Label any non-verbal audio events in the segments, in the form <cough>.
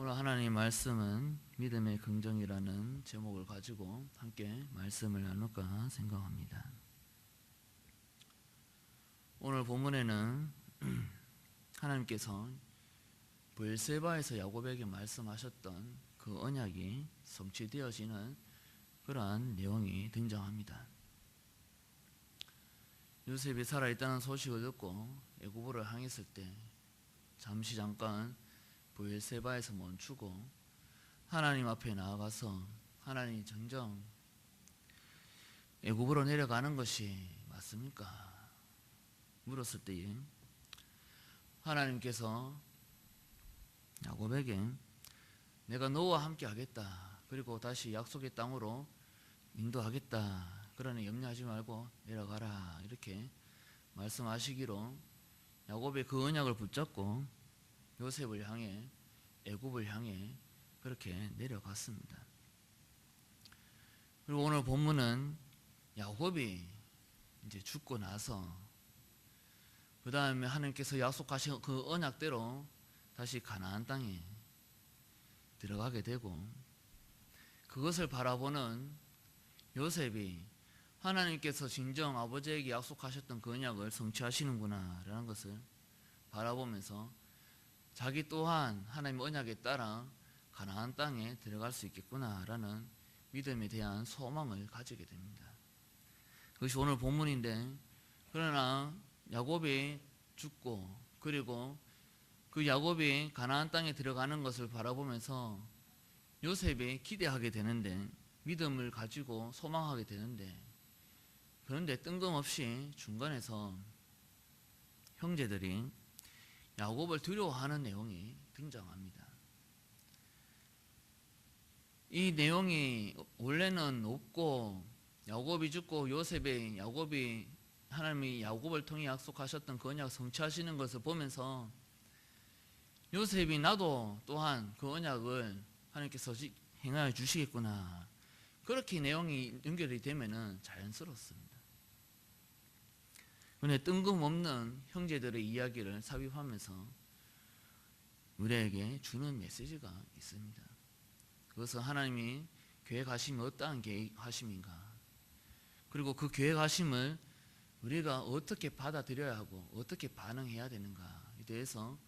오늘 하나님 말씀은 믿음의 긍정이라는 제목을 가지고 함께 말씀을 나눌까 생각합니다. 오늘 본문에는 <clears throat> 하나님께서 부엘세바에서 야곱에게 말씀하셨던 그 언약이 성취되어지는 그러한 내용이 등장합니다. 요셉이 살아있다는 소식을 듣고 애굽으로 향했을 때 잠시 잠깐 부엘세바에서 멈추고 하나님 앞에 나아가서 하나님 정정 애굽으로 내려가는 것이 맞습니까? 물었을 때에 하나님께서 야곱에게 내가 너와 함께 하겠다. 그리고 다시 약속의 땅으로 인도하겠다. 그러니 염려하지 말고 내려가라. 이렇게 말씀하시기로 야곱의 그 언약을 붙잡고 요셉을 향해 애굽을 향해 그렇게 내려갔습니다. 그리고 오늘 본문은 야곱이 이제 죽고 나서 그 다음에 하나님께서 약속하신 그 언약대로 다시 가나안 땅에 들어가게 되고 그것을 바라보는 요셉이 하나님께서 진정 아버지에게 약속하셨던 그 언약을 성취하시는구나라는 것을 바라보면서 자기 또한 하나님의 언약에 따라 가나안 땅에 들어갈 수 있겠구나라는 믿음에 대한 소망을 가지게 됩니다. 그것이 오늘 본문인데 그러나 야곱이 죽고 그리고 그 야곱이 가나안 땅에 들어가는 것을 바라보면서 요셉이 기대하게 되는데 믿음을 가지고 소망하게 되는데 그런데 뜬금없이 중간에서 형제들이 야곱을 두려워하는 내용이 등장합니다. 이 내용이 원래는 없고 야곱이 죽고 요셉이 야곱이 하나님이 야곱을 통해 약속하셨던 그 언약 성취하시는 것을 보면서 요셉이 나도 또한 그 언약을 하나님께서 행하여 주시겠구나 그렇게 내용이 연결이 되면은 자연스럽습니다. 그런데 뜬금없는 형제들의 이야기를 삽입하면서 우리에게 주는 메시지가 있습니다. 그것은 하나님이 계획하심이 어떠한 계획하심인가 그리고 그 계획하심을 우리가 어떻게 받아들여야 하고 어떻게 반응해야 되는가에 대해서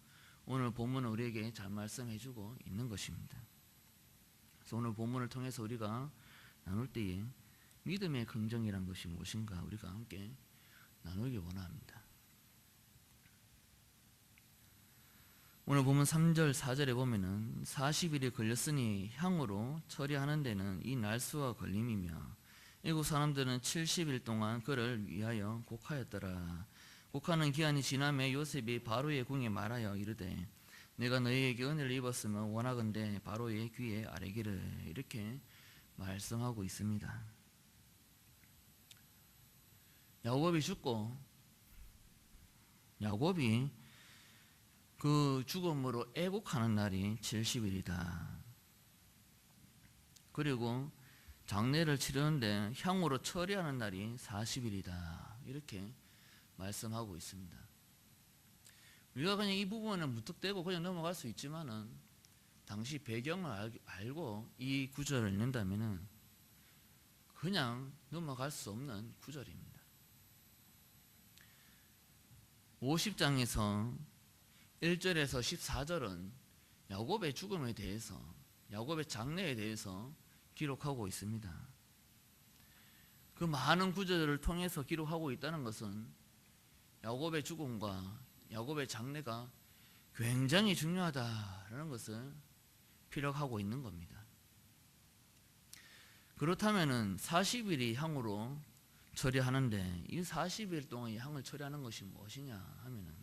오늘 본문은 우리에게 잘 말씀해 주고 있는 것입니다. 그래서 오늘 본문을 통해서 우리가 나눌 때에 믿음의 긍정이란 것이 무엇인가 우리가 함께 나누기 원합니다. 오늘 보면 3절 4절에 보면은 40일이 걸렸으니 향으로 처리하는 데는 이 날수와 걸림이며 애국 사람들은 70일 동안 그를 위하여 곡하였더라. 곡하는 기한이 지남에 요셉이 바로의 궁에 말하여 이르되 내가 너희에게 은혜를 입었으면 원하건대 바로의 귀에 아뢰기를 이렇게 말씀하고 있습니다. 야곱이 죽고 야곱이 그 죽음으로 애곡하는 날이 70일이다. 그리고 장례를 치르는데 향으로 처리하는 날이 40일이다. 이렇게 말씀하고 있습니다. 우리가 그냥 이 부분을 무턱대고 그냥 넘어갈 수 있지만은 당시 배경을 알 고 이 구절을 읽는다면은 그냥 넘어갈 수 없는 구절입니다. 50장에서 1절에서 14절은 야곱의 죽음에 대해서 야곱의 장래에 대해서 기록하고 있습니다. 그 많은 구절을 통해서 기록하고 있다는 것은 야곱의 죽음과 야곱의 장래가 굉장히 중요하다라는 것을 피력하고 있는 겁니다. 그렇다면은 40일이 향으로 처리하는데 이 40일 동안 이 향을 처리하는 것이 무엇이냐 하면은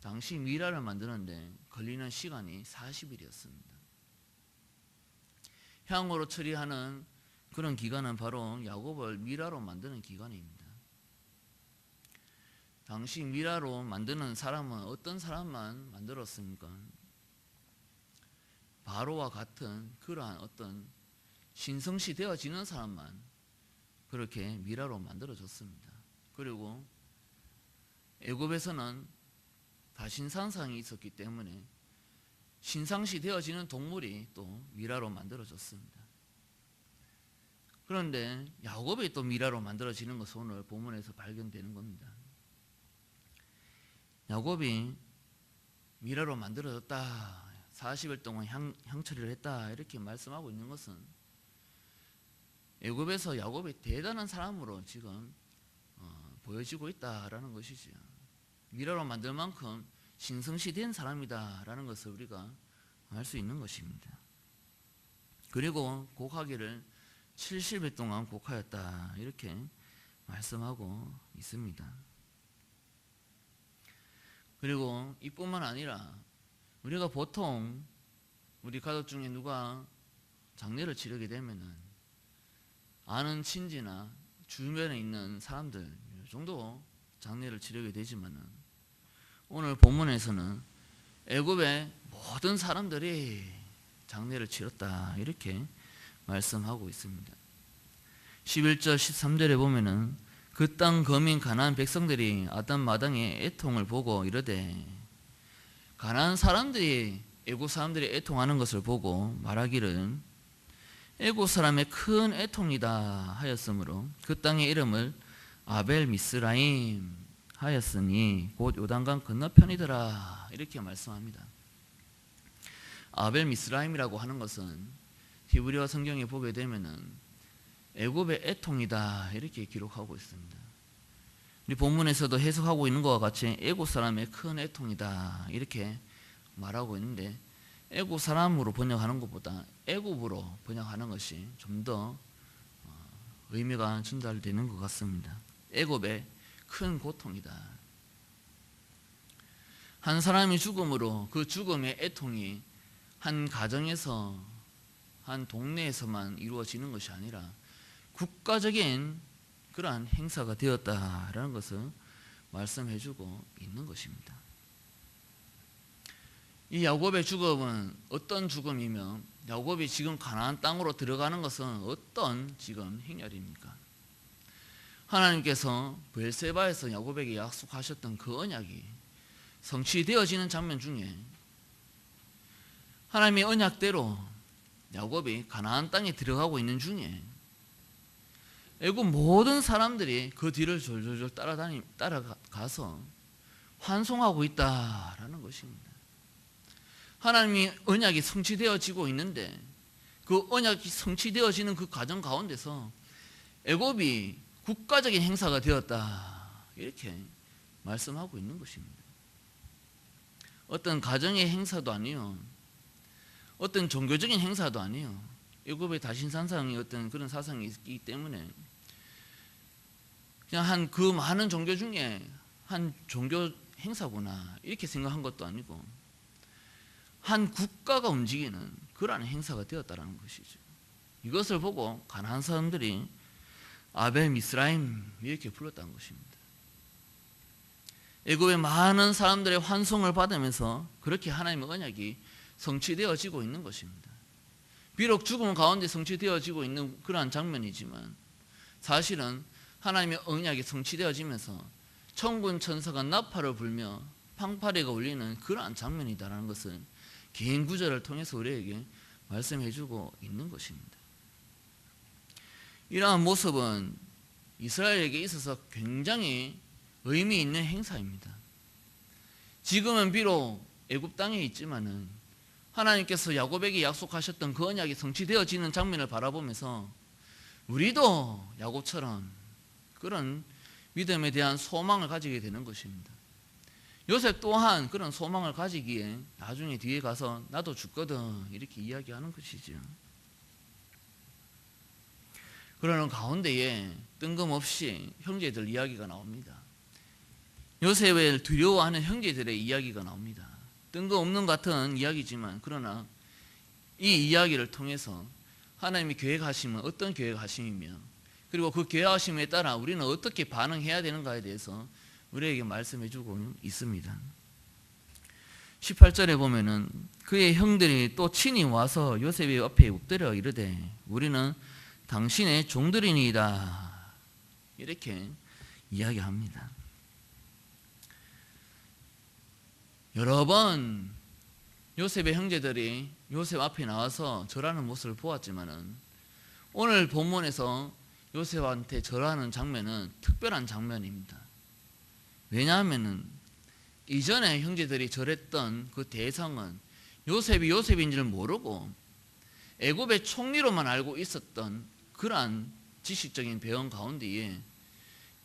당시 미라를 만드는데 걸리는 시간이 40일이었습니다. 향으로 처리하는 그런 기간은 바로 야곱을 미라로 만드는 기간입니다. 당시 미라로 만드는 사람은 어떤 사람만 만들었습니까? 바로와 같은 그러한 어떤 신성시 되어지는 사람만 그렇게 미라로 만들어졌습니다. 그리고 애굽에서는 다신산상이 있었기 때문에 신상시 되어지는 동물이 또 미라로 만들어졌습니다. 그런데 야곱이 또 미라로 만들어지는 것은 오늘 본문에서 발견되는 겁니다. 야곱이 미라로 만들어졌다. 40일 동안 향, 향처리를 했다. 이렇게 말씀하고 있는 것은 애굽에서 야곱이 대단한 사람으로 지금 어, 보여지고 있다라는 것이지요. 미라로 만들 만큼 신성시된 사람이다라는 것을 우리가 알 수 있는 것입니다. 그리고 곡하기를 70일 동안 곡하였다 이렇게 말씀하고 있습니다. 그리고 이뿐만 아니라 우리가 보통 우리 가족 중에 누가 장례를 치르게 되면은 아는 친지나 주변에 있는 사람들 이 정도 장례를 치르게 되지만은 오늘 본문에서는 애굽의 모든 사람들이 장례를 치렀다 이렇게 말씀하고 있습니다. 11절 13절에 보면은 그 땅 거민 가나안 백성들이 아담 마당의 애통을 보고 이르되 가나안 사람들이 애굽 사람들이 애통하는 것을 보고 말하기를 애굽 사람의 큰 애통이다 하였으므로 그 땅의 이름을 아벨 미스라임 하였으니 곧 요단강 건너편이더라 이렇게 말씀합니다. 아벨 미스라임이라고 하는 것은 히브리어 성경에 보게 되면은 애굽의 애통이다 이렇게 기록하고 있습니다. 우리 본문에서도 해석하고 있는 것과 같이 애굽 사람의 큰 애통이다 이렇게 말하고 있는데 애굽 사람으로 번역하는 것보다 애굽으로 번역하는 것이 좀더 어, 의미가 전달되는 것 같습니다. 애굽의 큰 고통이다. 한 사람이 죽음으로 그 죽음의 애통이 한 가정에서 한 동네에서만 이루어지는 것이 아니라 국가적인 그러한 행사가 되었다라는 것을 말씀해주고 있는 것입니다. 이 야곱의 죽음은 어떤 죽음이며 야곱이 지금 가나안 땅으로 들어가는 것은 어떤 지금 행렬입니까? 하나님께서 벨세바에서 야곱에게 약속하셨던 그 언약이 성취되어지는 장면 중에 하나님의 언약대로 야곱이 가나안 땅에 들어가고 있는 중에 애굽 모든 사람들이 그 뒤를 졸졸졸 따라다니 따라가서 환송하고 있다라는 것입니다. 하나님이 언약이 성취되어지고 있는데 그 언약이 성취되어지는 그 과정 가운데서 애굽이 국가적인 행사가 되었다 이렇게 말씀하고 있는 것입니다. 어떤 가정의 행사도 아니요, 어떤 종교적인 행사도 아니요. 애굽의 다신산상이 어떤 그런 사상이 있기 때문에 그냥 한 그 많은 종교 중에 한 종교 행사구나 이렇게 생각한 것도 아니고 한 국가가 움직이는 그러한 행사가 되었다는 것이죠. 이것을 보고 가난한 사람들이 아벨 미스라임 이렇게 불렀다는 것입니다. 애굽의 많은 사람들의 환송을 받으면서 그렇게 하나님의 언약이 성취되어지고 있는 것입니다. 비록 죽음 가운데 성취되어지고 있는 그러한 장면이지만 사실은 하나님의 언약이 성취되어지면서 천군 천사가 나팔을 불며 팡파리가 울리는 그러한 장면이다라는 것을 개인 구절을 통해서 우리에게 말씀해주고 있는 것입니다. 이러한 모습은 이스라엘에게 있어서 굉장히 의미 있는 행사입니다. 지금은 비록 애굽 땅에 있지만은 하나님께서 야곱에게 약속하셨던 그 언약이 성취되어지는 장면을 바라보면서 우리도 야곱처럼 그런 믿음에 대한 소망을 가지게 되는 것입니다. 요셉 또한 그런 소망을 가지기에 나중에 뒤에 가서 나도 죽거든 이렇게 이야기하는 것이죠. 그러는 가운데에 뜬금없이 형제들 이야기가 나옵니다. 요셉을 두려워하는 형제들의 이야기가 나옵니다. 뜬금없는 같은 이야기지만 그러나 이 이야기를 통해서 하나님이 계획하시면 어떤 계획하심이며 그리고 그 계획하심에 따라 우리는 어떻게 반응해야 되는가에 대해서 우리에게 말씀해 주고 있습니다. 18절에 보면은 그의 형들이 또 친히 와서 요셉의 옆에 엎드려 이르되 우리는 당신의 종들이니이다. 이렇게 이야기합니다. 여러 번 요셉의 형제들이 요셉 앞에 나와서 절하는 모습을 보았지만은 오늘 본문에서 요셉한테 절하는 장면은 특별한 장면입니다. 왜냐하면은 이전에 형제들이 절했던 그 대상은 요셉이 요셉인 줄 모르고 애굽의 총리로만 알고 있었던 그러한 지식적인 배경 가운데에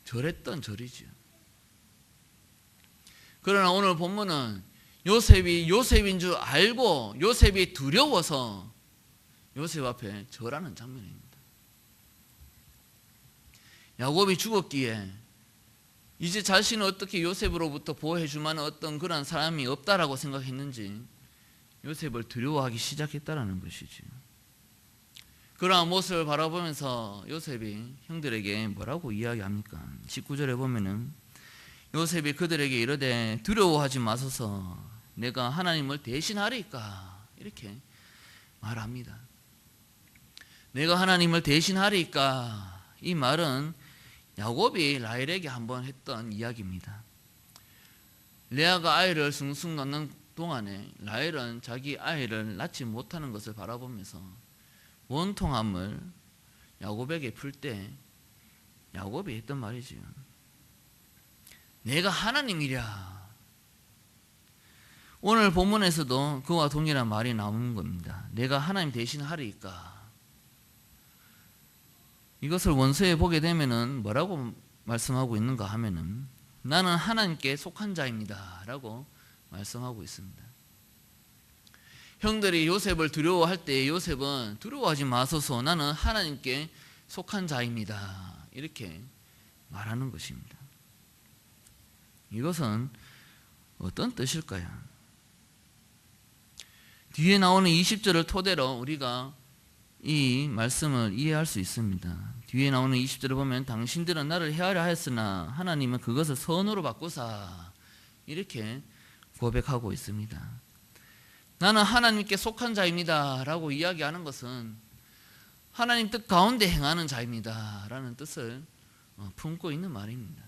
절했던 절이죠. 그러나 오늘 본문은 요셉이 요셉인 줄 알고 요셉이 두려워서 요셉 앞에 절하는 장면입니다. 야곱이 죽었기에 이제 자신을 어떻게 요셉으로부터 보호해 줄 만한 어떤 그런 사람이 없다라고 생각했는지 요셉을 두려워하기 시작했다라는 것이지. 그러한 모습을 바라보면서 요셉이 형들에게 뭐라고 이야기합니까? 19절에 보면은 요셉이 그들에게 이르되 두려워하지 마소서 내가 하나님을 대신하리까 이렇게 말합니다. 내가 하나님을 대신하리까 이 말은 야곱이 라헬에게 한번 했던 이야기입니다. 레아가 아이를 숭숭 낳는 동안에 라헬은 자기 아이를 낳지 못하는 것을 바라보면서 원통함을 야곱에게 풀 때 야곱이 했던 말이지요. 내가 하나님이랴. 오늘 본문에서도 그와 동일한 말이 나오는 겁니다. 내가 하나님 대신 하리까. 이것을 원서에 보게 되면은 뭐라고 말씀하고 있는가 하면은 나는 하나님께 속한 자입니다라고 말씀하고 있습니다. 형들이 요셉을 두려워할 때 요셉은 두려워하지 마소서 나는 하나님께 속한 자입니다. 이렇게 말하는 것입니다. 이것은 어떤 뜻일까요? 뒤에 나오는 20절을 토대로 우리가 이 말씀을 이해할 수 있습니다. 뒤에 나오는 20절을 보면 당신들은 나를 헤아려 하였으나 하나님은 그것을 선으로 바꾸사 이렇게 고백하고 있습니다. 나는 하나님께 속한 자입니다 라고 이야기하는 것은 하나님 뜻 가운데 행하는 자입니다 라는 뜻을 어, 품고 있는 말입니다.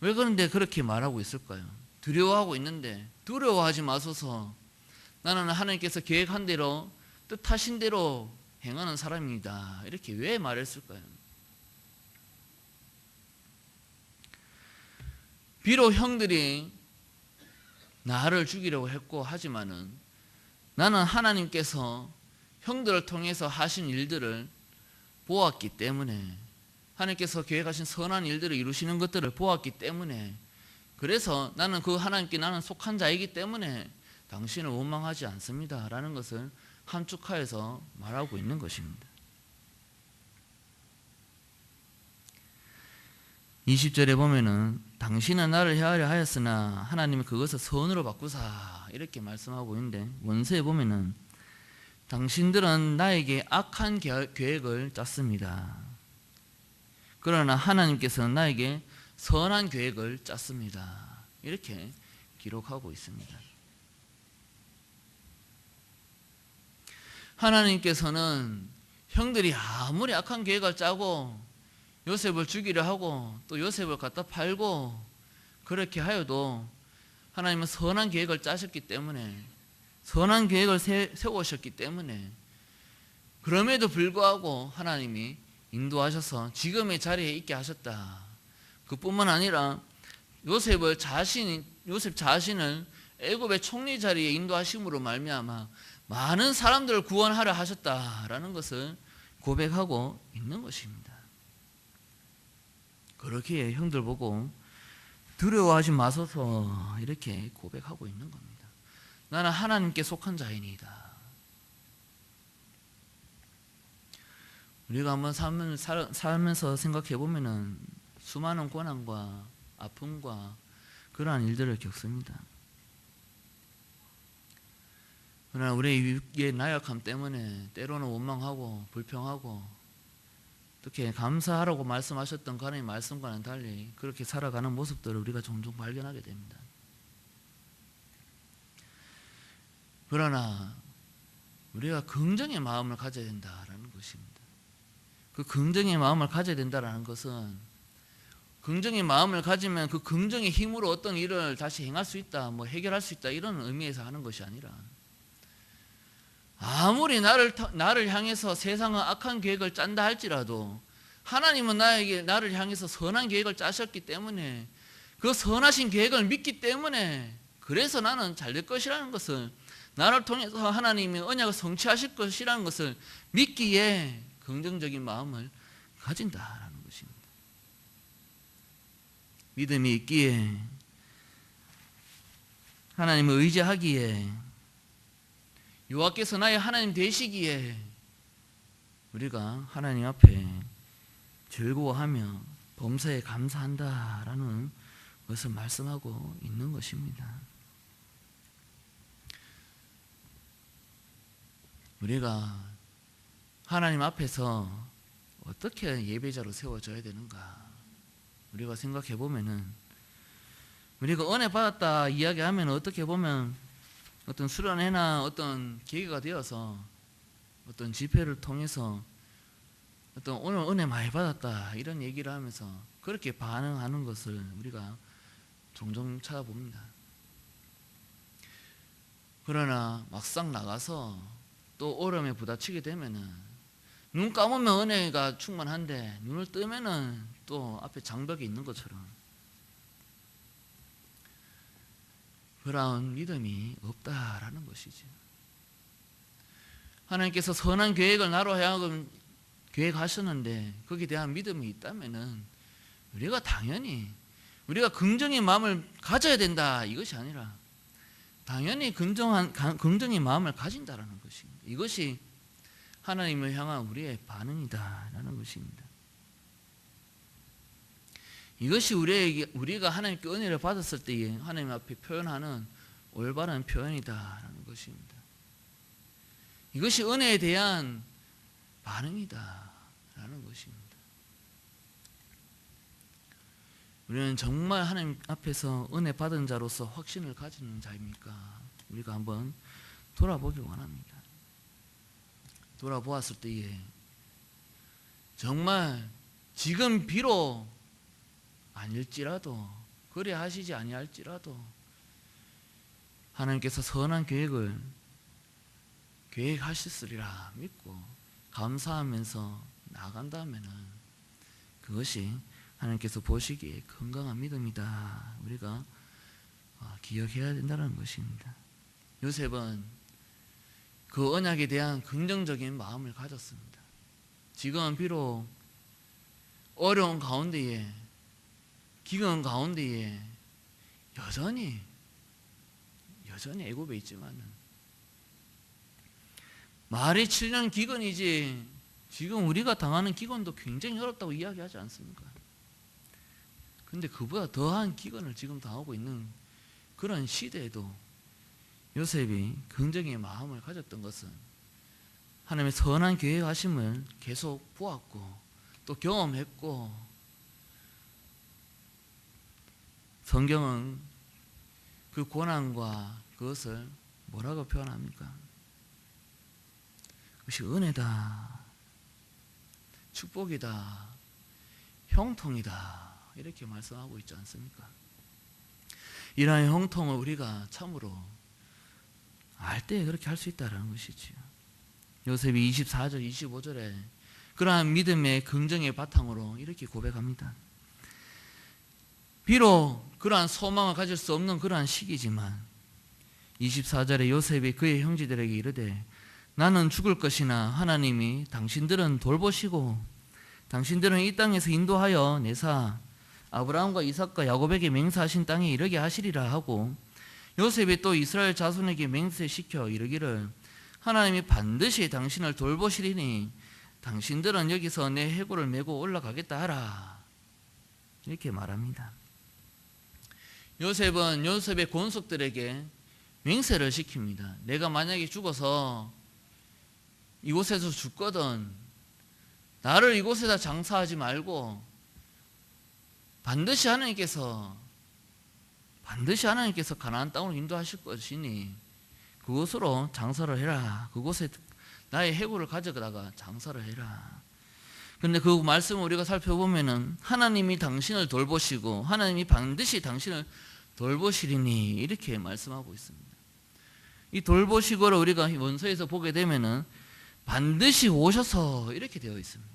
왜 그런데 그렇게 말하고 있을까요? 두려워하고 있는데 두려워하지 마소서 나는 하나님께서 계획한 대로 뜻하신 대로 행하는 사람입니다. 이렇게 왜 말했을까요? 비록 형들이 나를 죽이려고 했고 하지만은 나는 하나님께서 형들을 통해서 하신 일들을 보았기 때문에 하나님께서 계획하신 선한 일들을 이루시는 것들을 보았기 때문에 그래서 나는 그 하나님께 나는 속한 자이기 때문에 당신을 원망하지 않습니다라는 것을 함축하여서 말하고 있는 것입니다. 20절에 보면은 당신은 나를 헤아려 하였으나 하나님은 그것을 선으로 바꾸사 이렇게 말씀하고 있는데 원서에 보면은 당신들은 나에게 악한 계획을 짰습니다. 그러나 하나님께서는 나에게 선한 계획을 짰습니다. 이렇게 기록하고 있습니다. 하나님께서는 형들이 아무리 악한 계획을 짜고 요셉을 죽이려 하고 또 요셉을 갖다 팔고 그렇게 하여도 하나님은 선한 계획을 짜셨기 때문에 선한 계획을 세, 세우셨기 때문에 그럼에도 불구하고 하나님이 인도하셔서 지금의 자리에 있게 하셨다. 그뿐만 아니라 요셉을 자신 요셉 자신을 애굽의 총리 자리에 인도하심으로 말미암아 많은 사람들을 구원하려 하셨다라는 것을 고백하고 있는 것입니다. 그렇게 형들 보고 두려워하지 마소서 이렇게 고백하고 있는 겁니다. 나는 하나님께 속한 자이니다. 우리가 한번 살면서 생각해 보면은 수많은 고난과 아픔과 그러한 일들을 겪습니다. 그러나 우리의 나약함 때문에 때로는 원망하고 불평하고 어떻게 감사하라고 말씀하셨던 하나님 말씀과는 달리 그렇게 살아가는 모습들을 우리가 종종 발견하게 됩니다. 그러나 우리가 긍정의 마음을 가져야 된다라는 것입니다. 그 긍정의 마음을 가져야 된다라는 것은 긍정의 마음을 가지면 그 긍정의 힘으로 어떤 일을 다시 행할 수 있다, 뭐 해결할 수 있다 이런 의미에서 하는 것이 아니라 아무리 나를 타- 나를 향해서 세상은 악한 계획을 짠다 할지라도 하나님은 나에게 나를 향해서 선한 계획을 짜셨기 때문에 그 선하신 계획을 믿기 때문에 그래서 나는 잘 될 것이라는 것을 나를 통해서 하나님이 언약을 성취하실 것이라는 것을 믿기에 긍정적인 마음을 가진다라는 것입니다. 믿음이 있기에 하나님을 의지하기에 여호와께서 나의 하나님 되시기에 우리가 하나님 앞에 즐거워하며 범사에 감사한다라는 것을 말씀하고 있는 것입니다. 우리가 하나님 앞에서 어떻게 예배자로 세워져야 되는가? 우리가 생각해 보면은 우리가 은혜 받았다 이야기하면 어떻게 보면 어떤 수련회나 어떤 계기가 되어서 어떤 집회를 통해서 어떤 오늘 은혜 많이 받았다 이런 얘기를 하면서 그렇게 반응하는 것을 우리가 종종 찾아봅니다. 그러나 막상 나가서 또 오름에 부딪히게 되면은 눈 감으면 은혜가 충만한데 눈을 뜨면은 또 앞에 장벽이 있는 것처럼 그러한 믿음이 없다라는 것이죠. 하나님께서 선한 계획을 나로 하여금 계획하셨는데 거기에 대한 믿음이 있다면은 우리가 당연히 우리가 긍정의 마음을 가져야 된다 이것이 아니라 당연히 긍정한 가- 긍정의 마음을 가진다라는 것입니다. 이것이 하나님을 향한 우리의 반응이다라는 것입니다. 이것이 우리에게 우리가 하나님께 은혜를 받았을 때에 하나님 앞에 표현하는 올바른 표현이다라는 것입니다. 이것이 은혜에 대한 반응이다라는 것입니다. 우리는 정말 하나님 앞에서 은혜 받은 자로서 확신을 가지는 자입니까? 우리가 한번 돌아보기 원합니다. 돌아보았을 때에 정말 지금 비록 아닐지라도 그래 하시지 아니할지라도 하나님께서 선한 계획을 계획하셨으리라 믿고 감사하면서 나간다면은 그것이 하나님께서 보시기에 건강한 믿음이다. 우리가 어, 기억해야 된다는 것입니다. 요셉은 그 언약에 대한 긍정적인 마음을 가졌습니다. 지금은 비록 어려운 가운데에 기근 가운데에 여전히 여전히 애굽에 있지만은 말이 7년 기근이지 지금 우리가 당하는 기근도 굉장히 어렵다고 이야기하지 않습니까? 근데 그보다 더한 기근을 지금 당하고 있는 그런 시대에도 요셉이 긍정의 마음을 가졌던 것은 하나님의 선한 계획하심을 계속 보았고 또 경험했고 성경은 그 고난과 그것을 뭐라고 표현합니까? 그것이 은혜다, 축복이다, 형통이다 이렇게 말씀하고 있지 않습니까? 이러한 형통을 우리가 참으로 알 때 그렇게 할 수 있다는 것이지요. 요셉이 24절, 25절에 그러한 믿음의 긍정의 바탕으로 이렇게 고백합니다. 비록 그러한 소망을 가질 수 없는 그러한 시기지만 24절에 요셉이 그의 형제들에게 이르되 나는 죽을 것이나 하나님이 당신들은 돌보시고 당신들은 이 땅에서 인도하여 내사 아브라함과 이삭과 야곱에게 맹세하신 땅에 이르게 하시리라 하고 요셉이 또 이스라엘 자손에게 맹세시켜 이르기를 하나님이 반드시 당신을 돌보시리니 당신들은 여기서 내 해골을 메고 올라가겠다 하라 이렇게 말합니다. 요셉은 요셉의 권속들에게 맹세를 시킵니다. 내가 만약에 죽어서 이곳에서 죽거든 나를 이곳에다 장사하지 말고 반드시 하나님께서 반드시 하나님께서 가나안 땅으로 인도하실 것이니 그곳으로 장사를 해라. 그곳에 나의 해골을 가져다가 장사를 해라. 근데 그 말씀을 우리가 살펴보면은 하나님이 당신을 돌보시고 하나님이 반드시 당신을 돌보시리니 이렇게 말씀하고 있습니다. 이 돌보시고를 우리가 원서에서 보게 되면은 반드시 오셔서 이렇게 되어 있습니다.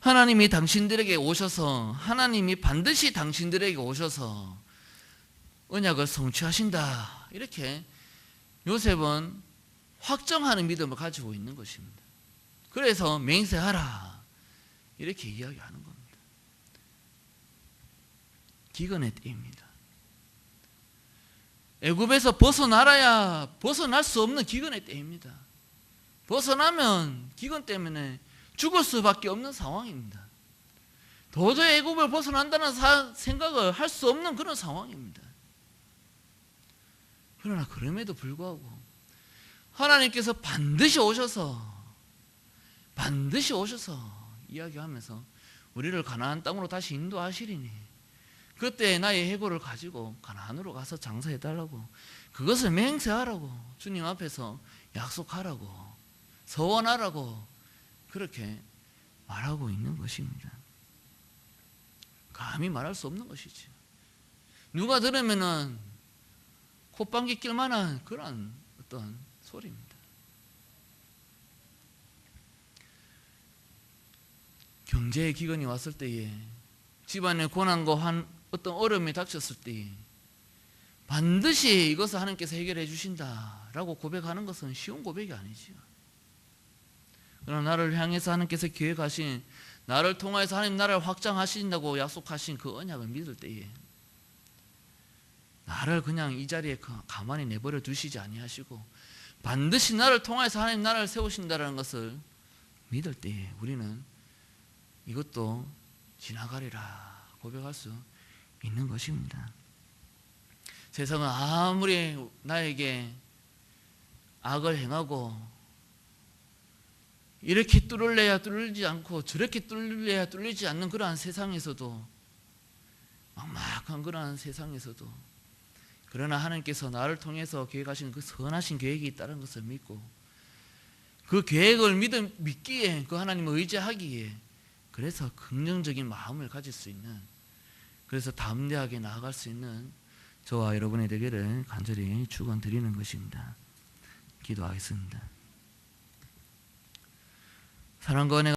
하나님이 당신들에게 오셔서 하나님이 반드시 당신들에게 오셔서 언약을 성취하신다. 이렇게 요셉은 확정하는 믿음을 가지고 있는 것입니다. 그래서 맹세하라. 이렇게 이야기하는 겁니다. 기근의 때입니다. 애굽에서 벗어나라야 벗어날 수 없는 기근의 때입니다. 벗어나면 기근 때문에 죽을 수밖에 없는 상황입니다. 도저히 애굽을 벗어난다는 사- 생각을 할 수 없는 그런 상황입니다. 그러나 그럼에도 불구하고 하나님께서 반드시 오셔서 반드시 오셔서 이야기하면서 우리를 가나안 땅으로 다시 인도하시리니 그때 나의 해고를 가지고 가나안으로 가서 장사해 달라고 그것을 맹세하라고 주님 앞에서 약속하라고 서원하라고 그렇게 말하고 있는 것입니다. 감히 말할 수 없는 것이지. 누가 들으면은 콧방귀 낄 만한 그런 어떤 소리입니다. 경제의 기근이 왔을 때에 집안의 고난과 한 어떤 어려움이 닥쳤을 때에 반드시 이것을 하나님께서 해결해 주신다라고 고백하는 것은 쉬운 고백이 아니지요. 그러나 나를 향해서 하나님께서 계획하신 나를 통하여서 하나님 나라를 확장하신다고 약속하신 그 언약을 믿을 때에 나를 그냥 이 자리에 가- 가만히 내버려 두시지 아니하시고 반드시 나를 통하여서 하나님 나라를 세우신다라는 것을 믿을 때에 우리는 이것도 지나가리라 고백할 수 있는 것입니다. 세상은 아무리 나에게 악을 행하고 이렇게 뚫을래야 뚫리지 않고 저렇게 뚫을래야 뚫리지 않는 그러한 세상에서도 막막한 그러한 세상에서도 그러나 하나님께서 나를 통해서 계획하신 그 선하신 계획이 있다는 것을 믿고 그 계획을 믿음, 믿기에 그 하나님을 의지하기에 그래서 긍정적인 마음을 가질 수 있는 그래서 담대하게 나아갈 수 있는 저와 여러분의 되기를 간절히 축원드리는 것입니다. 기도하겠습니다. 사랑과 은혜가